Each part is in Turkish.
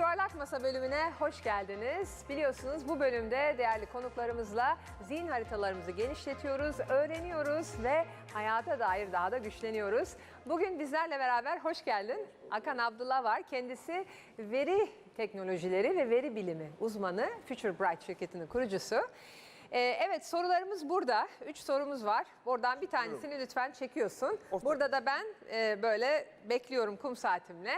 Yuvarlak Masa bölümüne hoş geldiniz. Biliyorsunuz bu bölümde değerli konuklarımızla zihin haritalarımızı genişletiyoruz, öğreniyoruz ve hayata dair daha da güçleniyoruz. Bugün bizlerle beraber hoş geldin. Akan Abdullah var. Kendisi veri teknolojileri ve veri bilimi uzmanı, Future Bright şirketinin kurucusu. Ee, evet sorularımız burada. Üç sorumuz var. Oradan bir tanesini lütfen çekiyorsun. Burada da ben e, böyle bekliyorum kum saatimle.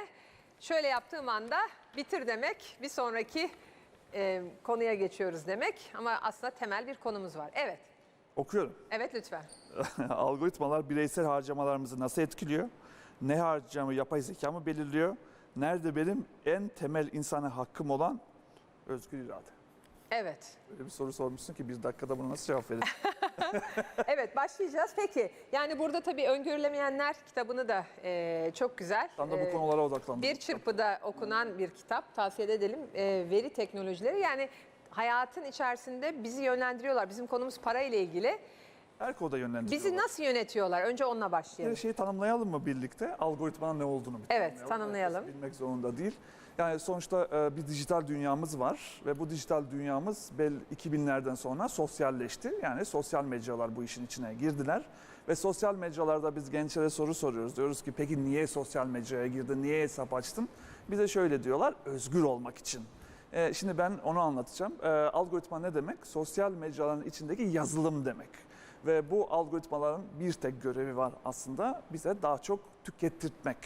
Şöyle yaptığım anda bitir demek, bir sonraki e, konuya geçiyoruz demek. Ama aslında temel bir konumuz var. Evet, Okuyorum. evet lütfen. Algoritmalar bireysel harcamalarımızı nasıl etkiliyor? Ne harcamı yapay zeka mı belirliyor? Nerede benim en temel insana hakkım olan özgür irade? Evet, Öyle bir soru sormuşsun ki bir dakikada buna nasıl cevap verir? evet başlayacağız. Peki, yani burada tabii Öngörülemeyenler kitabını da e, çok güzel. Tam da bu e, konulara odaklandım. Bir çırpıda okunan bir kitap tavsiye edelim. Ee, veri teknolojileri yani hayatın içerisinde bizi yönlendiriyorlar. Bizim konumuz para ile ilgili. Her konuda yönlendiriyorlar. Bizi nasıl yönetiyorlar? Önce onunla başlayalım. Her şeyi tanımlayalım mı birlikte? Algoritmanın ne olduğunu bir Evet, tanımlayalım. tanımlayalım. Herkes bilmek zorunda değil. Yani sonuçta e, bir dijital dünyamız var ve bu dijital dünyamız bel 2000'lerden sonra sosyalleşti. Yani sosyal mecralar bu işin içine girdiler ve sosyal mecralarda biz gençlere soru soruyoruz. Diyoruz ki peki niye sosyal mecraya girdin, niye hesap açtın? Bize şöyle diyorlar, özgür olmak için. E, şimdi ben onu anlatacağım. E, algoritma ne demek? Sosyal mecraların içindeki yazılım demek. Ve bu algoritmaların bir tek görevi var aslında bize daha çok tükettirtmek.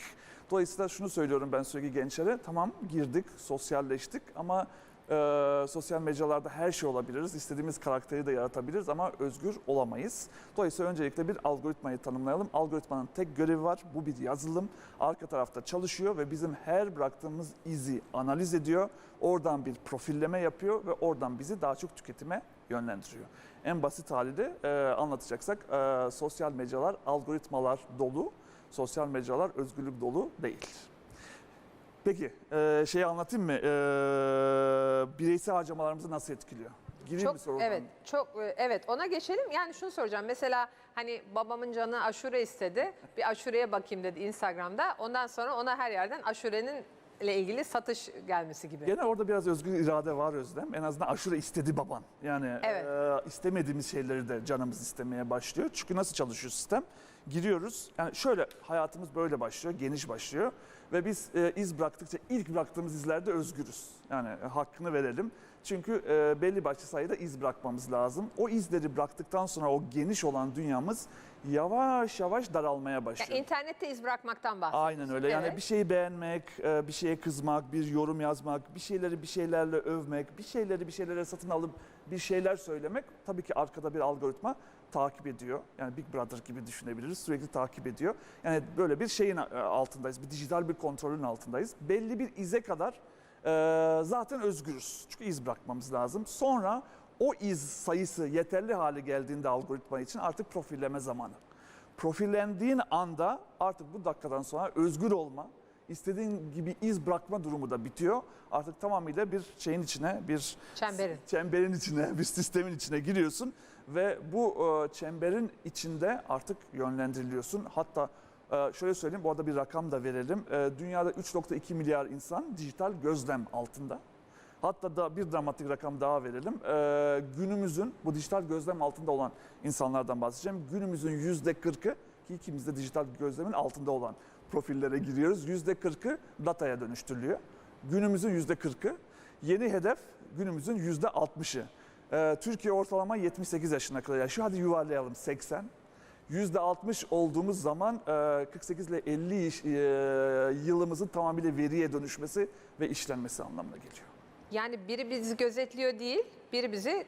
Dolayısıyla şunu söylüyorum ben sürekli gençlere tamam girdik, sosyalleştik ama e, sosyal mecralarda her şey olabiliriz. İstediğimiz karakteri de yaratabiliriz ama özgür olamayız. Dolayısıyla öncelikle bir algoritmayı tanımlayalım. Algoritmanın tek görevi var. Bu bir yazılım. Arka tarafta çalışıyor ve bizim her bıraktığımız izi analiz ediyor. Oradan bir profilleme yapıyor ve oradan bizi daha çok tüketime yönlendiriyor. En basit haliyle e, anlatacaksak e, sosyal mecralar algoritmalar dolu, sosyal mecralar özgürlük dolu değil. Peki e, şeyi anlatayım mı? E, bireysel harcamalarımızı nasıl etkiliyor? Gireyim mi sorudan? evet, çok e, evet ona geçelim. Yani şunu soracağım. Mesela hani babamın canı aşure istedi. Bir aşureye bakayım dedi Instagram'da. Ondan sonra ona her yerden aşurenin ile ilgili satış gelmesi gibi. Gene orada biraz özgür irade var Özlem. En azından aşure istedi baban. Yani Evet. e, istemediğimiz şeyleri de canımız istemeye başlıyor. Çünkü nasıl çalışıyor sistem? Giriyoruz. Yani şöyle hayatımız böyle başlıyor, geniş başlıyor. Ve biz e, iz bıraktıkça ilk bıraktığımız izlerde özgürüz. Yani e, hakkını verelim. Çünkü e, belli başlı sayıda iz bırakmamız lazım. O izleri bıraktıktan sonra o geniş olan dünyamız yavaş yavaş daralmaya başlıyor. Yani internette iz bırakmaktan bahsediyorsun. Aynen öyle. Yani Evet. bir şeyi beğenmek, e, bir şeye kızmak, bir yorum yazmak, bir şeyleri bir şeylerle övmek, bir şeyleri bir şeylere satın alıp bir şeyler söylemek tabii ki arkada bir algoritma takip ediyor. Yani Big Brother gibi düşünebiliriz. Sürekli takip ediyor. Yani böyle bir şeyin e, altındayız. Bir dijital bir kontrolün altındayız. Belli bir ize kadar e, zaten özgürüz. Çünkü iz bırakmamız lazım. Sonra o iz sayısı yeterli hale geldiğinde algoritma için artık profilleme zamanı profillendiğin anda artık bu dakikadan sonra özgür olma, istediğin gibi iz bırakma durumu da bitiyor. Artık tamamıyla bir şeyin içine, bir Çemberin. çemberin içine, bir sistemin içine giriyorsun ve bu e, çemberin içinde artık yönlendiriliyorsun. Hatta e, şöyle söyleyeyim, bu arada bir rakam da verelim. E, Dünyada 3.2 milyar insan dijital gözlem altında. Hatta da bir dramatik rakam daha verelim. Ee, günümüzün bu dijital gözlem altında olan insanlardan bahsedeceğim. Günümüzün yüzde 40'ı ki ikimiz de dijital gözlemin altında olan profillere giriyoruz. Yüzde 40'ı dataya dönüştürülüyor. Günümüzün yüzde 40'ı. Yeni hedef günümüzün yüzde 60'ı. Ee, Türkiye ortalama 78 yaşına kadar yaşıyor. Hadi yuvarlayalım 80. %60 olduğumuz zaman e, 48 ile 50 iş- e, yılımızın tamamıyla veriye dönüşmesi ve işlenmesi anlamına geliyor. Yani biri bizi gözetliyor değil, biri bizi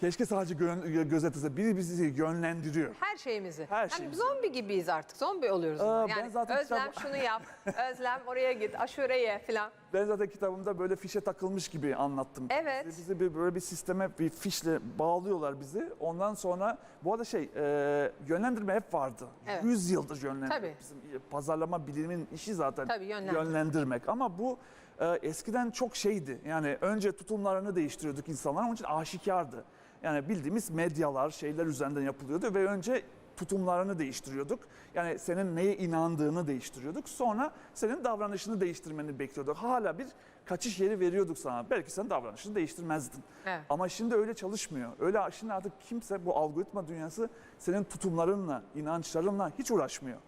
Keşke sadece gö- gözetlese. Biri bizi yönlendiriyor. her şeyimizi. Her yani şeyimizi. zombi gibiyiz artık. Zombi oluyoruz. Ben yani zaten Özlem kitap- şunu yap, Özlem oraya git, aşureye falan. Ben zaten kitabımda böyle fişe takılmış gibi anlattım. Evet. Bizi, bizi bir, böyle bir sisteme bir fişle bağlıyorlar bizi. Ondan sonra bu arada şey e, yönlendirme hep vardı. Evet. 100 yıldır yönlendirme. Tabii. Bizim pazarlama biliminin işi zaten Tabii, yönlendirme. yönlendirmek. Ama bu e, eskiden çok şeydi. Yani önce tutumlarını değiştiriyorduk insanlar. Onun için aşikardı. Yani bildiğimiz medyalar, şeyler üzerinden yapılıyordu ve önce tutumlarını değiştiriyorduk. Yani senin neye inandığını değiştiriyorduk. Sonra senin davranışını değiştirmeni bekliyorduk. Hala bir kaçış yeri veriyorduk sana. Belki sen davranışını değiştirmezdin. Evet. Ama şimdi öyle çalışmıyor. Öyle şimdi artık kimse bu algoritma dünyası senin tutumlarınla, inançlarınla hiç uğraşmıyor.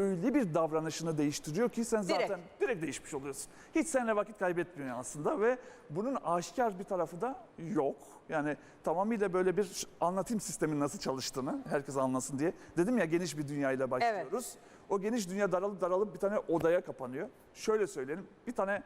Öyle bir davranışını değiştiriyor ki sen zaten Direkt. direkt, değişmiş oluyorsun. Hiç seninle vakit kaybetmiyor aslında ve bunun aşikar bir tarafı da yok. Yani tamamıyla böyle bir anlatım sistemin nasıl çalıştığını herkes anlasın diye. Dedim ya geniş bir dünyayla başlıyoruz. O geniş dünya daralıp daralıp bir tane odaya kapanıyor. Şöyle söyleyelim bir tane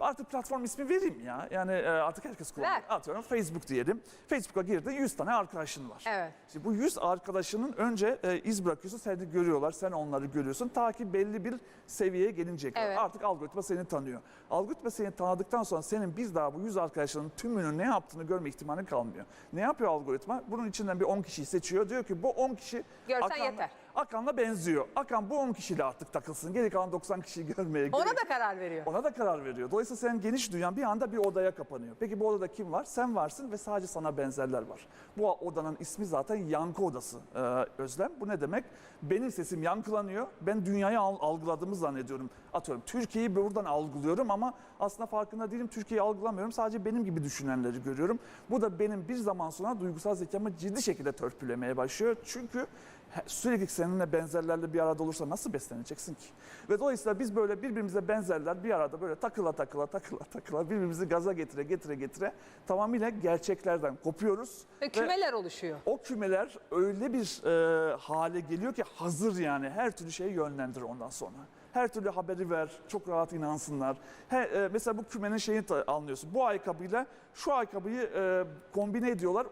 Artık platform ismi vereyim ya. Yani e, artık herkes kullanıyor. Ver. Atıyorum Facebook diyelim. Facebook'a girdin 100 tane arkadaşın var. Evet. İşte bu 100 arkadaşının önce e, iz bırakıyorsun, seni görüyorlar, sen onları görüyorsun. Ta ki belli bir seviyeye gelinceye kadar. Evet. Artık algoritma seni tanıyor. Algoritma seni tanıdıktan sonra senin biz daha bu 100 arkadaşının tümünün ne yaptığını görme ihtimali kalmıyor. Ne yapıyor algoritma? Bunun içinden bir 10 kişiyi seçiyor. Diyor ki bu 10 kişi Görsen yeter. Akan'la benziyor. Akan bu 10 kişiyle artık takılsın. Geri kalan 90 kişiyi görmeye Ona gerek da karar veriyor. ona da karar veriyor. Dolayısıyla senin geniş dünyan bir anda bir odaya kapanıyor. Peki bu odada kim var? Sen varsın ve sadece sana benzerler var. Bu odanın ismi zaten yankı odası ee, Özlem. Bu ne demek? Benim sesim yankılanıyor. Ben dünyayı al- algıladığımı zannediyorum. Atıyorum Türkiye'yi buradan algılıyorum ama aslında farkında değilim. Türkiye'yi algılamıyorum. Sadece benim gibi düşünenleri görüyorum. Bu da benim bir zaman sonra duygusal zekamı ciddi şekilde törpülemeye başlıyor. Çünkü sürekli seninle benzerlerle bir arada olursa nasıl besleneceksin ki? Ve dolayısıyla biz böyle birbirimize benzerler bir arada böyle takıla takıla takıla takıla birbirimizi gaza getire getire getire tamamıyla gerçeklerden kopuyoruz. Ve kümeler oluşuyor. o kümeler öyle bir e, hale geliyor ki hazır yani her türlü şeyi yönlendir ondan sonra. Her türlü haberi ver, çok rahat inansınlar. He, e, mesela bu kümenin şeyini ta- anlıyorsun. Bu ayakkabıyla şu ayakkabıyı e, kombine ediyorlar.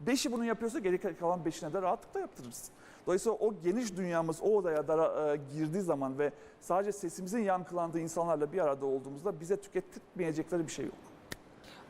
Beşi bunu yapıyorsa geri kalan beşine de rahatlıkla yaptırırsın. Dolayısıyla o geniş dünyamız o odaya dara, e, girdiği zaman ve sadece sesimizin yankılandığı insanlarla bir arada olduğumuzda bize tüketmeyecekleri bir şey yok.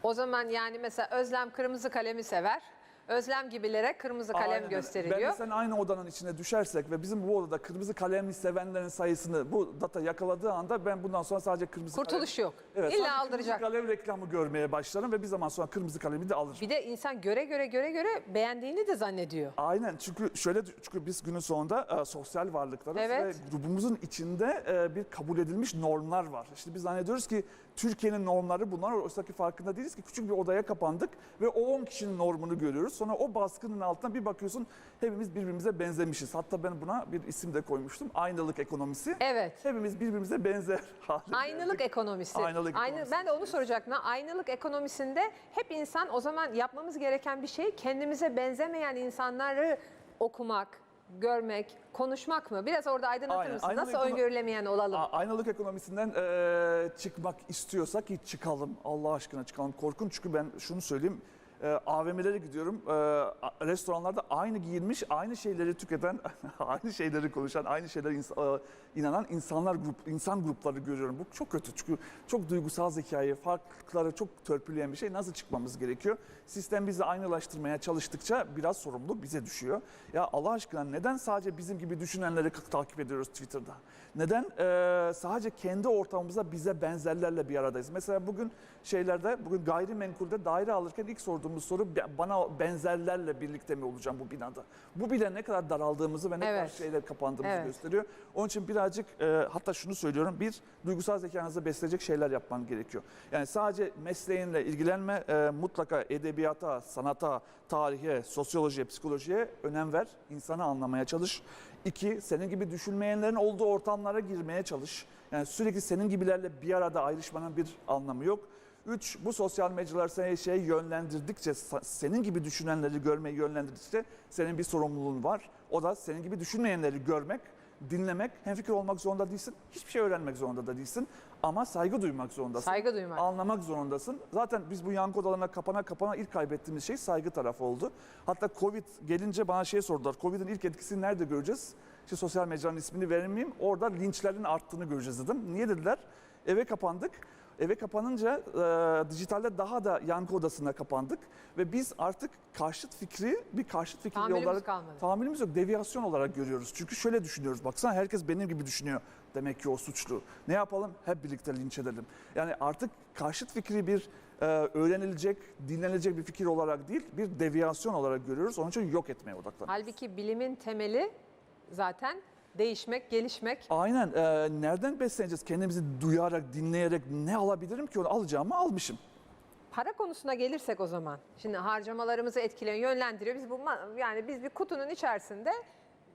O zaman yani mesela Özlem kırmızı kalemi sever. Özlem gibilere kırmızı kalem Aynen gösteriliyor. Ben sen aynı odanın içine düşersek ve bizim bu odada kırmızı kalemli sevenlerin sayısını bu data yakaladığı anda ben bundan sonra sadece kırmızı Kurtuluş yok. kalem, evet, İlla sadece aldıracak. kırmızı kalem reklamı görmeye başlarım ve bir zaman sonra kırmızı kalemi de alırım. Bir de insan göre göre göre göre beğendiğini de zannediyor. Aynen çünkü şöyle çünkü biz günün sonunda e, sosyal varlıklarız Evet. ve grubumuzun içinde e, bir kabul edilmiş normlar var. İşte biz zannediyoruz ki Türkiye'nin normları bunlar oysa ki farkında değiliz ki küçük bir odaya kapandık ve o 10 kişinin normunu görüyoruz. Sonra o baskının altına bir bakıyorsun hepimiz birbirimize benzemişiz. Hatta ben buna bir isim de koymuştum. Aynalık ekonomisi. Evet. Hepimiz birbirimize benzer hale Aynılık geldik. ekonomisi. Aynalık Aynı, ekonomisi. ben de onu soracaktım. Aynılık ekonomisinde hep insan o zaman yapmamız gereken bir şey kendimize benzemeyen insanları okumak, görmek, konuşmak mı? Biraz orada aydınlatır Aynen. mısın? Aynalık Nasıl öngörülemeyen olalım? A- Aynalık ekonomisinden eee, çıkmak istiyorsak hiç çıkalım. Allah aşkına çıkalım. Korkunç çünkü ben şunu söyleyeyim. Eee, AVM'lere gidiyorum. A- restoranlarda aynı giyinmiş, aynı şeyleri tüketen, aynı şeyleri konuşan, aynı şeylere ins- eee, inanan insanlar grup, insan grupları görüyorum. Bu çok kötü çünkü çok duygusal zekayı, farklılıkları çok törpüleyen bir şey. Nasıl çıkmamız gerekiyor? Sistem bizi aynılaştırmaya çalıştıkça biraz sorumluluk bize düşüyor. Ya Allah aşkına neden sadece bizim gibi düşünenleri takip ediyoruz Twitter'da? Neden eee, sadece kendi ortamımızda bize benzerlerle bir aradayız? Mesela bugün şeylerde, bugün gayrimenkulde daire alırken ilk sorduğumuz soru "Be- bana benzerlerle birlikte mi olacağım bu binada? Bu bile ne kadar daraldığımızı ve ne Evet. kadar şeyler kapandığımızı Evet. gösteriyor. Onun için birazcık e, hatta şunu söylüyorum. Bir, duygusal zekanızı besleyecek şeyler yapman gerekiyor. Yani sadece mesleğinle ilgilenme, e, mutlaka edebiyata, sanata, tarihe, sosyolojiye, psikolojiye önem ver. İnsanı anlamaya çalış. İki, senin gibi düşünmeyenlerin olduğu ortamlara girmeye çalış. Yani sürekli senin gibilerle bir arada ayrışmanın bir anlamı yok. Üç, bu sosyal mecralar seni şey yönlendirdikçe, senin gibi düşünenleri görmeyi yönlendirdikçe senin bir sorumluluğun var. O da senin gibi düşünmeyenleri görmek, dinlemek, hemfikir olmak zorunda değilsin. Hiçbir şey öğrenmek zorunda da değilsin. Ama saygı duymak zorundasın. Saygı duymak. Anlamak zorundasın. Zaten biz bu yankı odalarına kapana kapana ilk kaybettiğimiz şey saygı tarafı oldu. Hatta Covid gelince bana şey sordular. Covid'in ilk etkisini nerede göreceğiz? İşte sosyal mecranın ismini vermeyeyim. Orada linçlerin arttığını göreceğiz dedim. Niye dediler? Eve kapandık. Eve kapanınca e, dijitalde daha da yankı odasına kapandık ve biz artık karşıt fikri bir karşıt fikir Tahammülümüz olarak kalmadı. tahammülümüz yok deviyasyon olarak görüyoruz. Çünkü şöyle düşünüyoruz baksana herkes benim gibi düşünüyor. Demek ki o suçlu. Ne yapalım? Hep birlikte linç edelim. Yani artık karşıt fikri bir e, öğrenilecek, dinlenilecek bir fikir olarak değil, bir deviyasyon olarak görüyoruz. Onun için yok etmeye odaklanıyoruz. Halbuki bilimin temeli zaten değişmek, gelişmek. Aynen. e, nereden besleneceğiz? Kendimizi duyarak, dinleyerek ne alabilirim ki onu alacağımı almışım. Para konusuna gelirsek o zaman. Şimdi harcamalarımızı etkileyen, yönlendiriyor. Biz bu yani biz bir kutunun içerisinde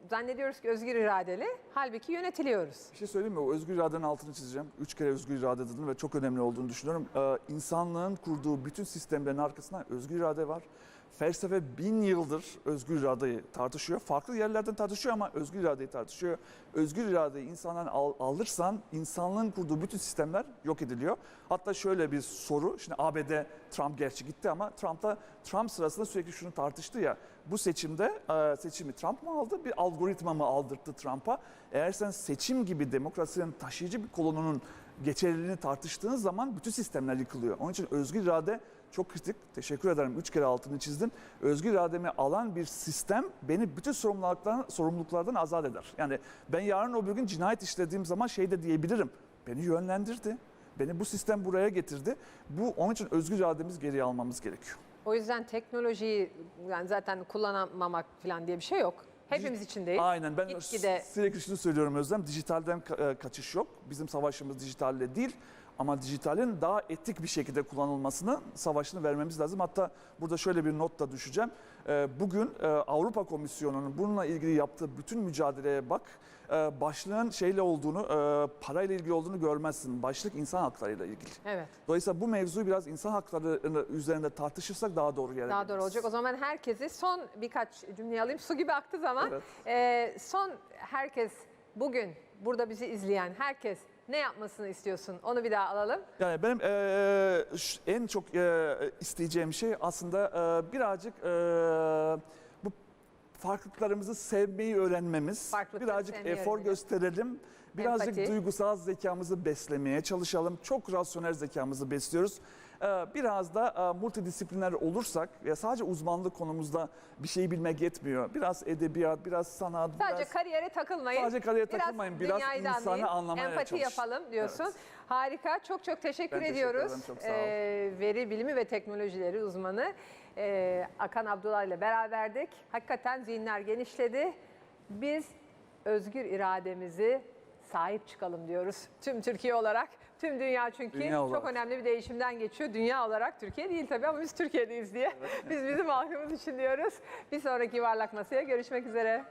zannediyoruz ki özgür iradeli. Halbuki yönetiliyoruz. Bir şey söyleyeyim mi? O özgür iradenin altını çizeceğim. Üç kere özgür irade dedim ve çok önemli olduğunu düşünüyorum. Ee, insanlığın kurduğu bütün sistemlerin arkasında özgür irade var. Felsefe bin yıldır özgür iradeyi tartışıyor. Farklı yerlerden tartışıyor ama özgür iradeyi tartışıyor. Özgür iradeyi insandan al- alırsan insanlığın kurduğu bütün sistemler yok ediliyor. Hatta şöyle bir soru. Şimdi ABD Trump gerçi gitti ama Trump'ta Trump sırasında sürekli şunu tartıştı ya. Bu seçimde e, seçimi Trump mı aldı? Bir algoritma mı aldırttı Trump'a? Eğer sen seçim gibi demokrasinin taşıyıcı bir kolonunun geçerliliğini tartıştığın zaman bütün sistemler yıkılıyor. Onun için özgür irade çok kritik. Teşekkür ederim. Üç kere altını çizdin. Özgür irademi alan bir sistem beni bütün sorumluluklardan, sorumluluklardan azat eder. Yani ben yarın öbür gün cinayet işlediğim zaman şey de diyebilirim. Beni yönlendirdi. Beni bu sistem buraya getirdi. Bu onun için özgür irademizi geriye almamız gerekiyor. O yüzden teknolojiyi yani zaten kullanamamak falan diye bir şey yok. Hepimiz için değil. Aynen ben Gitgide- sürekli şunu söylüyorum Özlem. Dijitalden e, kaçış yok. Bizim savaşımız dijitalle değil. Ama dijitalin daha etik bir şekilde kullanılmasını savaşını vermemiz lazım. Hatta burada şöyle bir not da düşeceğim. E, Bugün e, Avrupa Komisyonu'nun bununla ilgili yaptığı bütün mücadeleye bak. E, Başlığın şeyle olduğunu, e, parayla ilgili olduğunu görmezsin. Başlık insan haklarıyla ilgili. Evet. Dolayısıyla bu mevzuyu biraz insan hakları üzerinde tartışırsak daha doğru yere Daha doğru olacak. O zaman herkesi son birkaç cümle alayım. Su gibi aktı zaman. Evet. Ee, son herkes bugün burada bizi izleyen herkes ne yapmasını istiyorsun? Onu bir daha alalım. Yani benim ş- en çok eee, isteyeceğim şey aslında eee, birazcık eee, bu farklılıklarımızı sevmeyi öğrenmemiz, Farklılıkları birazcık sevmeyi efor öğrenelim. gösterelim, birazcık Empati. duygusal zekamızı beslemeye çalışalım. Çok rasyonel zekamızı besliyoruz. Eee, Biraz da eee, multidisipliner olursak ya sadece uzmanlık konumuzda bir şey bilmek yetmiyor. Biraz edebiyat, biraz sanat, Sadece biraz kariyere takılmayın. Sadece kariyere takılmayın, biraz dünyayı da insanı anlayın, anlamaya Empati çalışın. yapalım diyorsun. Evet. Harika. Çok çok teşekkür Ben teşekkür ediyoruz. ederim, çok sağ ol. Ee, veri bilimi ve teknolojileri uzmanı ee, Akan Abdullah ile beraberdik. Hakikaten zihinler genişledi. Biz özgür irademizi sahip çıkalım diyoruz. Tüm Türkiye olarak, tüm dünya çünkü Dünya olarak. çok önemli bir değişimden geçiyor. Dünya olarak Türkiye değil tabii ama biz Türkiye'deyiz diye. Biz bizim halkımız için diyoruz. Bir sonraki Varlak Masa'ya görüşmek üzere.